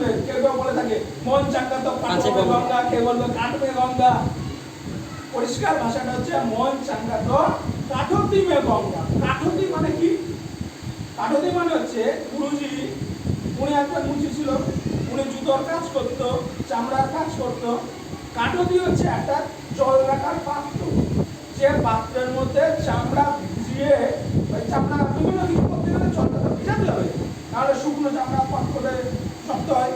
শুনবে কেউ কেউ বলে থাকে মন কাটবে গঙ্গা। কেউ বলবে কাটবে গঙ্গা পরিষ্কার ভাষাটা হচ্ছে মন চাঙ্গা তো কাঠতিমে গঙ্গা কাঠতি মানে কি? কাঠতি মানে হচ্ছে গুরুজি উনি একজন মুচি ছিল উনি জুতোর কাজ করতো, চামড়ার কাজ করতো কাঠতি হচ্ছে একটা জল রাখার পাত্র যে পাত্রের মধ্যে চামড়া ভিজিয়ে ওই চামড়া বিভিন্ন কিছু করতে গেলে জলটা ভিজাতে হবে নাহলে শুকনো চামড়া পাত্রে হয়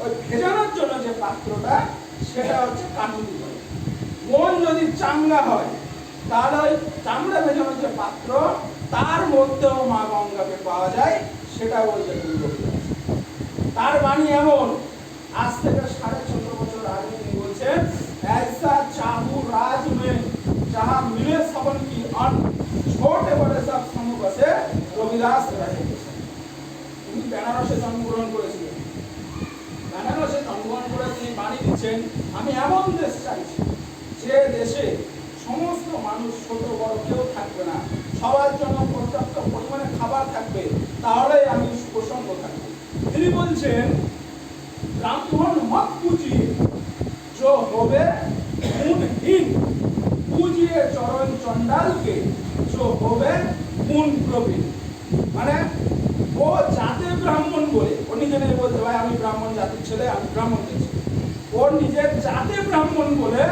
ওই ভেজানোর জন্য যে পাত্রটা সেটা হচ্ছে কাঠতি বলে মন যদি চাঙ্গা হয় তাহলে ওই চামড়া ভেজানোর যে পাত্র তার মধ্যেও মা গঙ্গাকে পাওয়া যায় সেটা বলছে দুর্গা তার বাণী এমন আজ থেকে সাড়ে চোদ্দ বছর আগে তিনি বলছেন ऐसा चाहू राज में जहां मिले सबन की अन्न छोटे बड़े सब समूह बसे রবিদাস রহে তিনি বেনারসে জন্মগ্রহণ করেছিলেন বেনারসে জন্মগ্রহণ করে তিনি বাড়ি দিচ্ছেন। আমি এমন দেশ চাইছি, যে দেশে সমস্ত মানুষ, ছোট, বড়, কেউ থাকবে না। সবার জন্য পর্যাপ্ত পরিমাণে খাবার থাকবে, তাহলে আমি প্রসঙ্গ থাকব। তিনি বলছেন, ব্রাহ্মণ মত পুঁজি যো হবে গুণহীন পুঁজিয়ে চরণ চণ্ডালকে চো হবে গুণ প্রবীণ। মানে ও জাতে ব্রাহ্মণ বলে। ও নিজে বলতে ভাই, আমি ব্রাহ্মণ জাতির ছেলে, আমি ব্রাহ্মণ ছেলে ওর নিজের জাতে ব্রাহ্মণ বলে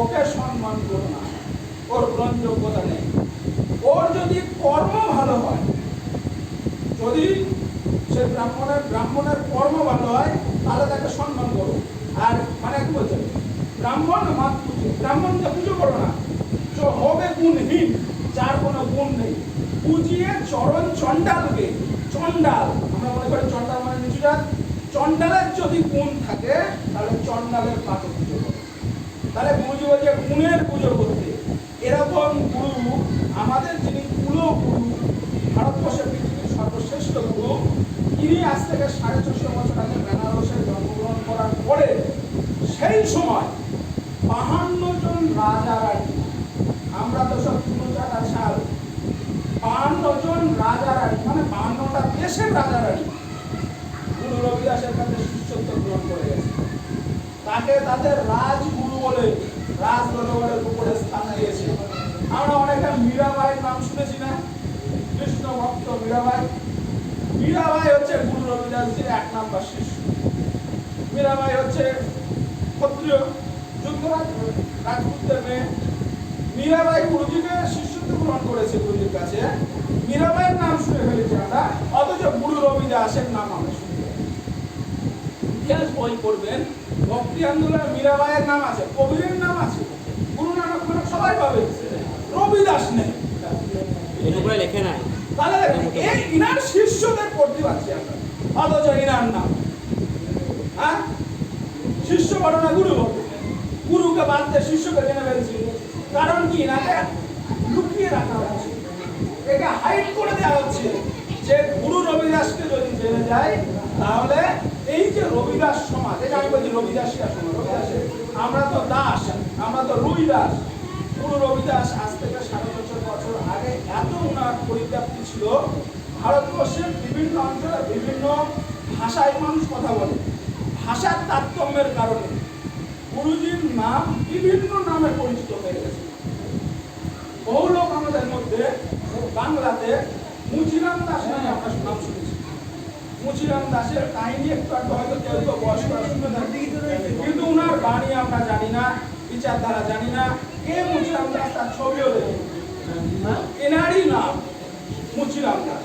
ওকে সম্মান করো না। ওর গ্রহণযোগ্যতা নেই। ওর যদি কর্ম ভালো হয়, যদি সে ব্রাহ্মণের ব্রাহ্মণের কর্ম ভালো হয়, তাহলে তাকে সম্মান করো। আর মানে কি বলছেন ব্রাহ্মণ মাত পুজো ব্রাহ্মণকে পুজো করো না। হবে গুণহীন, যার কোনো গুণ নেই। পুজিয়ে চরণ চণ্ডালকে চণ্ডাল আমরা মনে করি চণ্ডাল মানে নিচুটা চণ্ডালের যদি গুণ থাকে, তাহলে চণ্ডালের পাথর পুজো করো তাহলে গুরুজি বলছে, গুণের পুজো করতে। এরকম গুরু আমাদের যিনি কুলো গুরু ভারতবর্ষের পৃথিবীর সর্বশ্রেষ্ঠ গুরু তিনি আজ থেকে সাড়ে ছশো বছর আগে বেনারসে জন্মগ্রহণ করার পরে সেই সময় বাহান্ন জন রাজা রানী আমরা তো সব পুরো জায়গা ছাল বাহান্ন জন রাজা রানী মানে বাহান্নটা দেশের রাজা রানী গুরু রবিদাসের কাছে শিষ্যত্ব গ্রহণ করে গেছে তাকে তাদের রাজগুরু বলে রাজ দরবারের উপরে স্থান দিয়েছে আমরা অনেকে মীরাবাইয়ের নাম শুনেছি না কৃষ্ণ ভক্ত মীরাবাই মীরাবাই হচ্ছে রবিদাসজির এক নাম্বার শিষ্য মীরাবাই হচ্ছে ক্ষত্রিয় যুদ্ধরাজ রাজপুতদের মেয়ে। মীরাবাই গুরুজিকে শিষ্যত্ব গ্রহণ করেছে গুরুজির কাছে। মীরাবাইয়ের নাম শুনে ফেলেছি আমরা অথচ গুরু রবিদাসের নাম আমরা শুনি। ইতিহাস বই পড়বেন ভক্তি আন্দোলনে মীরাবাইয়ের নাম আছে কবিরের নাম আছে গুরু নানক সবাই পাবে। রবিদাস নেই। লেখে নাই। তাহলে এই ইনার শিষ্যদের পড়তে পারছি আমরা? অথচ ইনার নাম। হ্যাঁ? শিষ্য বড় না গুরু। গুরুকে বাদ দিয়ে শিষ্যকে জেনে ফেলছি। কারণ কি ইনাকে লুকিয়ে রাখা হচ্ছে একে হাইড করে দেওয়া হচ্ছে। যে গুরু রবিদাসকে যদি জেনে যায়, তাহলে এই যে রবিদাস সমাজ, এটা আমি বলছি রবিদাসিয়া সমাজ রবিদাসের। আমরা তো দাস, আমরা তো রুই দাস। গুরু রবিদাস আজ থেকে সাড়ে বছর বছর আগে এত ওনার পরিব্যাপ্তি ছিল ভারতবর্ষের বিভিন্ন অঞ্চলে বিভিন্ন ভাষায় মানুষ কথা বলে। ভাষার তারতম্যের কারণে গুরুজির নাম বিভিন্ন নামে পরিচিত হয়ে গেছে। বহু লোক আমাদের মধ্যে বাংলাতে মুচিরাম দাস নামে আমরা নাম শুনেছি। মুচিরাম দাসের কাহিনী একটু একটু হয়তো কেউ কেউ বয়স্করা শুনে থাকি কিন্তু উনার বাণী আমরা জানি না, বিচারধারা জানি না। কে মুচিরাম দাস তার ছবিও দেখি এনারই নাম মুচিরাম দাস।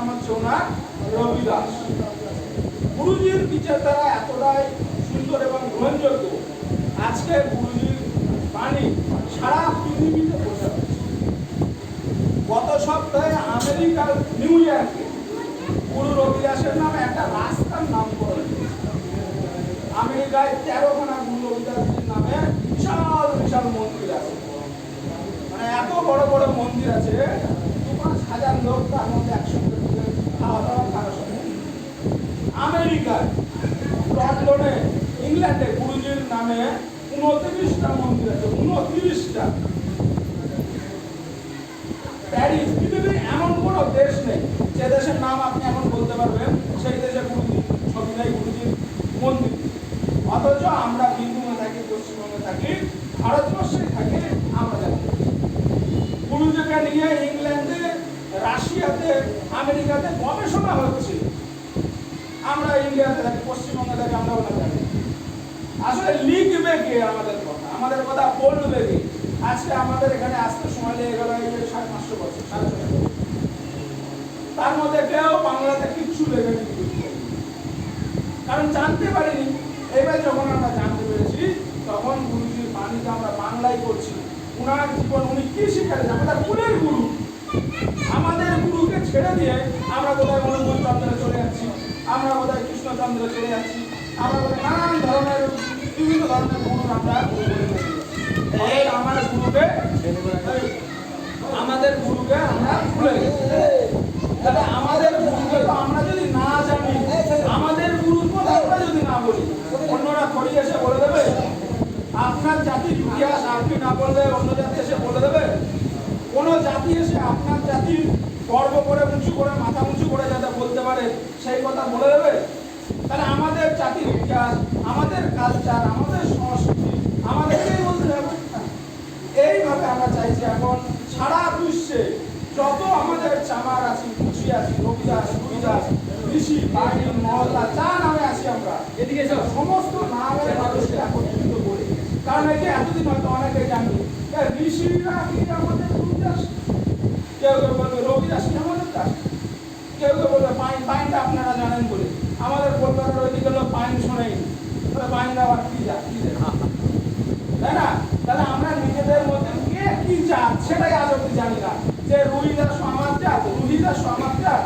নাম হচ্ছে রবিদাস। গুরুজির বিচারধারা এতটাই সুন্দর এবং গ্রহণযোগ্য। আজকে গুরুজির বাণী সারা পৃথিবীতে আছে গত সপ্তাহে আমেরিকার নিউ ইয়র্কে গুরু রবিদাসের নামে একটা রাস্তার নামকরণ হয়েছে। আমেরিকায় তেরোখানা গুরু রবিদাসজির নামে বিশাল বিশাল মন্দির আছে। মানে এত বড় বড় মন্দির আছে দু পাঁচ হাজার লোক তার মধ্যে খাওয়া দাওয়া আমেরিকায়, লন্ডনে, ইংল্যান্ডে গুরুজির নামে উনত্রিশটা মন্দির আছে, উনত্রিশটা। প্যারিস, পৃথিবীর এমন কোনো দেশ নেই যে দেশের নাম আপনি এখন বলতে পারবেন সেই দেশে গুরুজি ছবি নেই গুরুজির মন্দির অথচ আমরা বীরভূমে থাকি পশ্চিমবঙ্গে থাকি ভারতবর্ষে থাকি আমরা জানি না। গুরুজিকে নিয়ে ইংল্যান্ডে রাশিয়াতে আমেরিকাতে গবেষণা হচ্ছে। আমরা ইন্ডিয়াতে থাকি, পশ্চিমবঙ্গে থাকি আমরা ওটা জানি আসলে লিখবে কে আমাদের কথা আমাদের কথা বলবে কে আজকে আমাদের এখানে আসতে সময় লেগে গেল এই যে সাড়ে পাঁচশো বছর, সাড়ে বছর। তার মধ্যে কেউ বাংলাতে কিচ্ছু লেখেনি। কারণ জানতে পারিনি। এবার যখন আমরা জানতে পেরেছি, তখন গুরুজির বাণীতে আমরা বাংলায় করছি উনার জীবন উনি কি শিখালেন? আমাদের কুলের গুরু। আমাদের গুরুকে ছেড়ে দিয়ে আমরা কোথায় মনোমন চন্দ্রে চলে যাচ্ছি। আমরা কোথায় কৃষ্ণচন্দ্রে চলে যাচ্ছি। আমরা কোথায় নানান ধরনের, বিভিন্ন ধরনের গুরু আমরা আমার গুরুকে আমাদের গুরুকে আমরা ভুলে গেছি। আমাদের গুরুকে তো আমরা যদি না জানি আমাদের গুরুর কথা আমরা যদি না বলি অন্যরা থরি এসে বলে দেবে আপনার জাতির ইতিহাস আপনি না বললে অন্য জাতি এসে বলে দেবে কোন জাতি এসে আপনার জাতির গর্ব করে উঁচু করে মাথা উঁচু করে যাতে বলতে পারে সেই কথা বলে দেবে তাহলে আমাদের জাতির ইতিহাস আমাদের কালচার আমাদের সংস্কৃতি আমাদেরকেই বলতে হবে এইভাবে আমরা চাইছি এখন সারা বিশ্বে যত আমাদের চামার আছি কুচি আছি রবিদাস রবিদাস ঋষি বাড়ি মহল্লা যা নামে আছি আমরা এদিকে এসো। সমস্ত নামের মানুষকে একত্রিত করি যে এতদিন হয়তো অনেকে জানি ঋষিরা কি আমাদের কেউ কেউ বলবে রবিদাস কি আমাদের দাস? কেউ কেউ বলবে, পাইন, পাইনটা আপনারা জানেন বলে। আমাদের কলকাতার ওইদিকে লোক পাইন শোনেই তাহলে পাইনটা আবার কি জাত কি তাই না? তাহলে আমরা নিজেদের মধ্যে কে কি জাত, সেটাই আজ অব্দি জানি না। যে রুহিদাস আমার জাত রুহিদাস আমার জাত,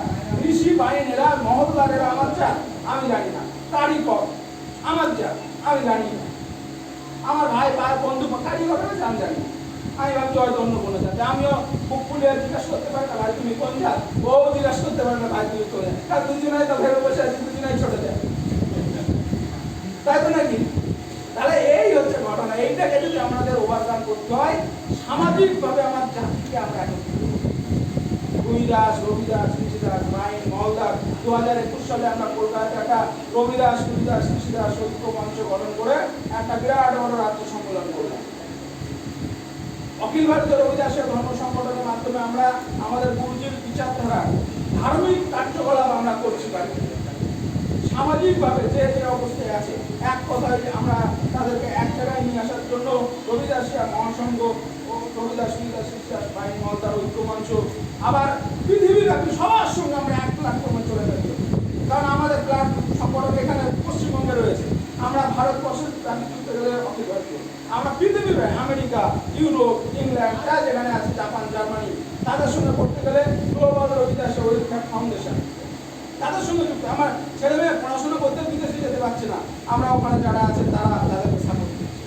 ঋষি বাইনেরা মহল্লারেরা আমার জাত, আমি জানি না। কারিগর আমার জাত, আমি জানি ভাই বন্ধু হয়েছে আমি জানি। না। আমি ভাবছি হয়তো অন্য কোনো জাতি। আমিও বুক ফুলে জিজ্ঞাসা করতে পারি না, ভাই তুমি কোন জাত? ও জিজ্ঞাসা করতে পারে না, ভাই তুমি কোন জাত? আর দুজনেই তো ভেবে বসে আছি, দুজনেই ছোট যায় তাই তো নাকি? তাহলে এই হচ্ছে ঘটনা। এইটাকে যদি আমাদের ওভারকাম করতে হয়, সামাজিকভাবে আমার জাতিকে আমরা। রুইদাস রবিদাস মলদাস দু হাজার একুশ সালে আমরা কলকাতায় একটা রবিদাস কৃষিদাস ঐক্য মঞ্চ গঠন করে একটা বিরাট বড় রাজ্য সম্মেলন করলাম। অখিল ভারতীয় রবিদাসের ধর্ম সংগঠনের মাধ্যমে আমরা আমাদের গুরুজির বিচারধারা ধার্মিক কার্যকলাপ আমরা করছি বাড়িতে। সামাজিকভাবে যে যে অবস্থায় আছে, এক কথায় আমরা তাদেরকে এক জায়গায় নিয়ে আসার জন্য রবিদাসিয়া মহাসংঘ ও রবিদাস রবিদাস বিশ্বাস বাইন মলদার ঐক্যমঞ্চ আবার পৃথিবীব্যাপী সবার সঙ্গে আমরা এক প্ল্যাটফর্মে চলে যাচ্ছি। কারণ আমাদের প্ল্যাট সম্পর্কে এখানে পশ্চিমবঙ্গে রয়েছে। আমরা ভারতবর্ষের যুক্ত গেলে ভারতীয় আমরা পৃথিবীর আমেরিকা, ইউরোপ, ইংল্যান্ড যা যেখানে আছে, জাপান, জার্মানি, তাদের সঙ্গে করতে গেলে গ্লোবাল রবিদাস ফাউন্ডেশন। তাদের সঙ্গে যুক্ত। আমার ছেলে মেয়ে পড়াশোনা করতে বিদেশে যেতে পারছে না। আমরা ওখানে যারা আছে তারা তাদেরকে সাপোর্ট দিচ্ছি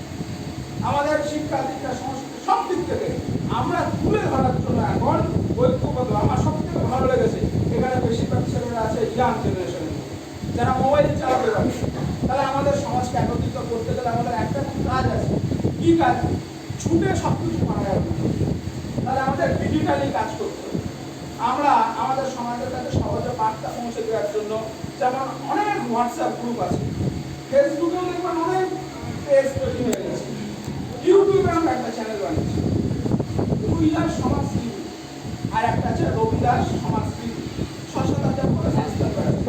আমাদের শিক্ষা, দীক্ষা, সংস্কৃতি সব দিক থেকে আমরা তুলে ধরার জন্য এখন ঐক্যবদ্ধ। আমার সব থেকে ভালো লেগেছে, এখানে বেশিরভাগ ছেলেরা আছে ইয়াং জেনারেশনের যারা মোবাইল চালাতে পারে তাহলে আমাদের সমাজকে একত্রিত করতে গেলে আমাদের একটা কাজ আছে। কি কাজ? ছুটে সব কিছু করা যাবে। তাহলে আমাদের ডিজিটালি কাজ করতে আমরা আমাদের সমাজের কাছে সহজে বার্তা পৌঁছে দেওয়ার জন্য যেমন অনেক হোয়াটসঅ্যাপ গ্রুপ আছে ফেসবুকেও দেখবেন অনেক পেজ তৈরি হয়ে গেছে। ইউটিউবে আমরা একটা চ্যানেল বানিয়েছি। রবিদাস সমাজস্মৃতি আর একটা আছে রবিদাস সমাজস্মৃতি ছশো করে সাবস্ক্রাইবার আছে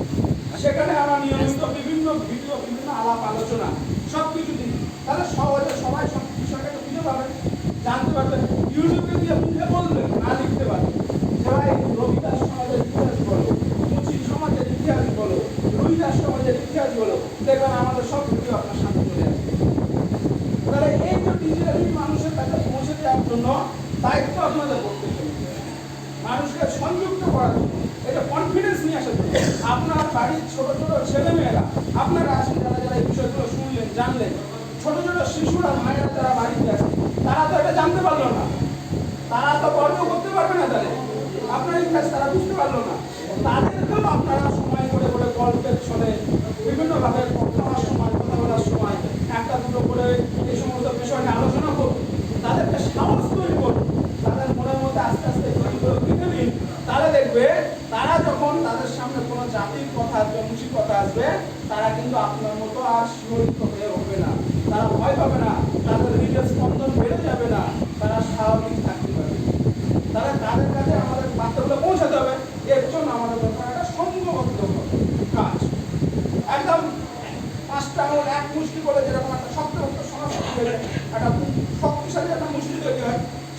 সেখানে আমরা নিয়মিত বিভিন্ন ভিডিও বিভিন্ন আলাপ, আলোচনা সব কিছু দিই। তাহলে সহজে সবাই সব বিষয়টাকে বুঝে পাবেন জানতে পারবেন ইউটিউবে দিয়ে মুখে বলবেন না দেখবেন আমাদের সব কিছু আপনার সামনে চলে আসবে। তাহলে এই তো ডিজিটালি মানুষের কাছে পৌঁছে দেওয়ার জন্য দায়িত্ব আপনাদের করতে মানুষকে সংযুক্ত করার জন্য এটা কনফিডেন্স নিয়ে আসার জন্য আপনার বাড়ির ছোট ছোট ছেলেমেয়েরা, আপনার আসেন যারা যারা এই বিষয়গুলো শুনলেন, জানলেন, ছোট ছোট শিশুরা, মায়েরা তারা বাড়িতে আছে, তারা তো এটা জানতে পারল না।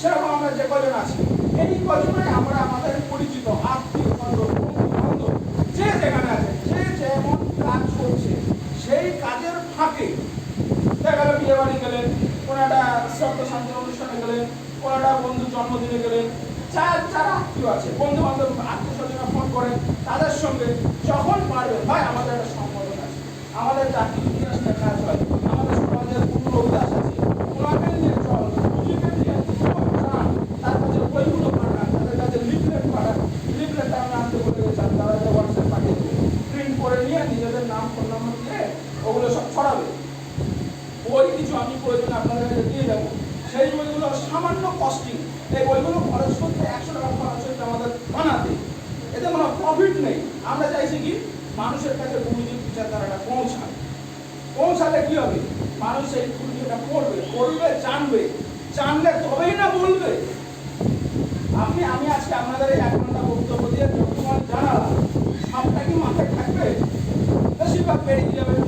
সেরকম আমরা যে কজন আছি, এই কজনে আমরা আমাদের পরিচিত আত্মীয় বান্ধব যে যেখানে আছে, যে যেমন কাজ করছে, সেই কাজের ফাঁকে দেখা গেল বিয়ে বাড়ি গেলেন কোনো একটা শ্রদ্ধ শান্তি অনুষ্ঠানে গেলেন কোনো একটা বন্ধু জন্মদিনে গেলেন চার যারা আত্মীয় আছে, বন্ধু বান্ধব, আত্মীয় স্বজনরা ফোন করেন, তাদের সঙ্গে যখন পারবেন, ভাই, আমাদের একটা সম্বোধন আছে, আমাদের চাকরি পেরিয়ে যাবে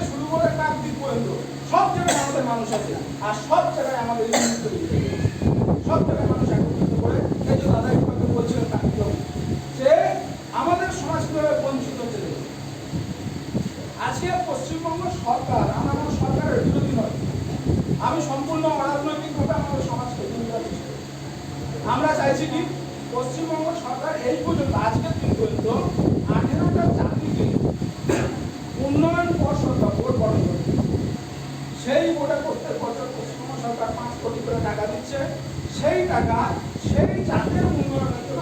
থেকে শুরু করে কাকদ্বীপ পর্যন্ত, সব জায়গায় আমাদের মানুষ আছে। আর সব জায়গায় আমাদের সব জায়গায় মানুষ একত্রিত করে, এই যে দাদা একটু বলছিলেন কাকদ্বীপ যে আমাদের সমাজ কীভাবে বঞ্চিত হচ্ছে? আজকে পশ্চিমবঙ্গ সরকার আমরা কোনো সরকারের বিরোধী নয়। আমি সম্পূর্ণ অরাজনৈতিকভাবে আমাদের সমাজকে আমরা চাইছি কি, পশ্চিমবঙ্গ সরকার এই পর্যন্ত, আজকের দিন পর্যন্ত সেই গোটা করতে বছর পশ্চিমবঙ্গ সরকার পাঁচ কোটি করে টাকা দিচ্ছে, সেই টাকা সেই জাতের উন্নয়নের জন্য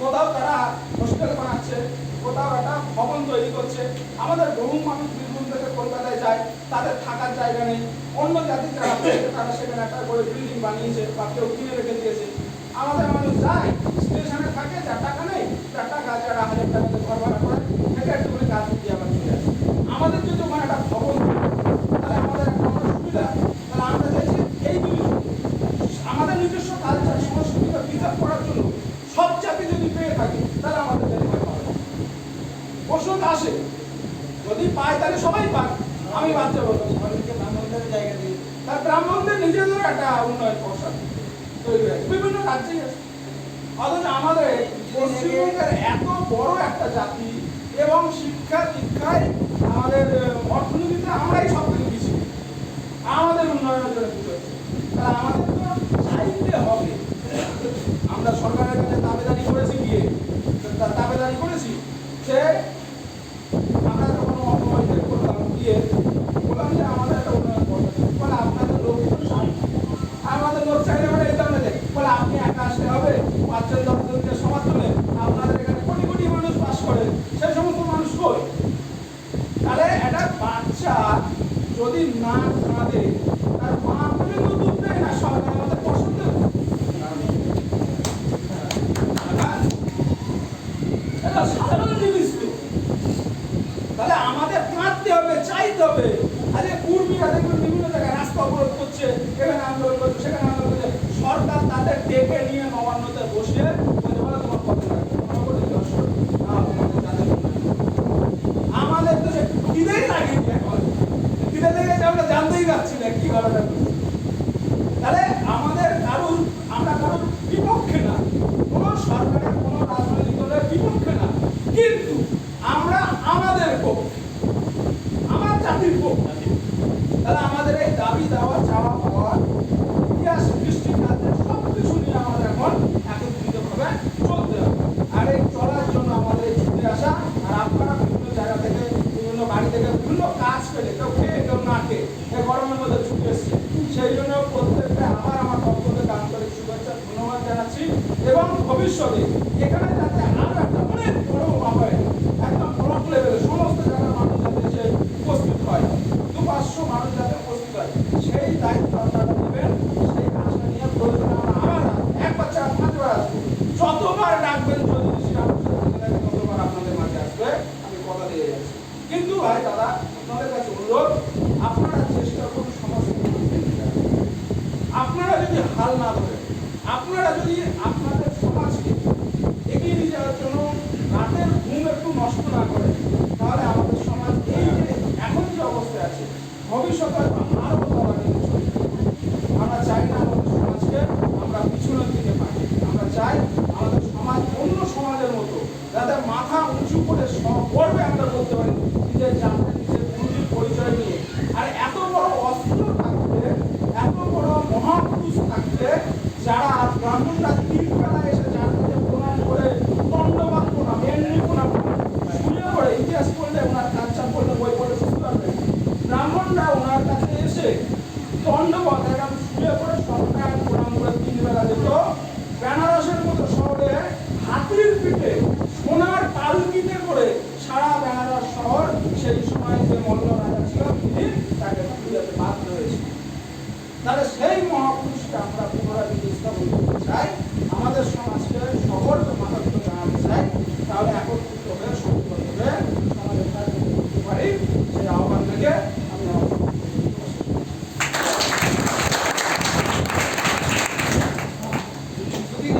কোথাও তারা হোস্টেল বানাচ্ছে, কোথাও একটা ভবন তৈরি করছে। আমাদের বহু মানুষ বীরভূম থেকে কলকাতায় যায়, তাদের থাকার জায়গা নেই। অন্য জাতির যারা তারা সেখানে একটা করে বিল্ডিং বানিয়েছে বা কেউ কিনে রেখে দিয়েছে। আমাদের মানুষ যায় যদি পায় তাহলে সবাই পাক। আমি বাচ্চা বলব ব্রাহ্মণদের জায়গা দিই তার ব্রাহ্মণদের নিজেদের একটা উন্নয়ন পোশাক তৈরি বিভিন্ন রাজ্যেই অথচ আমাদের পশ্চিমবঙ্গের এত বড় একটা জাতি এবং শিক্ষা দীক্ষায় আমাদের অর্থনীতিতে আমরাই সব থেকে বেশি। আমাদের উন্নয়নের জন্য আমাদের তো চাইতে হবে। এটা সাধারণ জিনিস তাহলে আমাদের কাঁদতে হবে চাইতে হবে।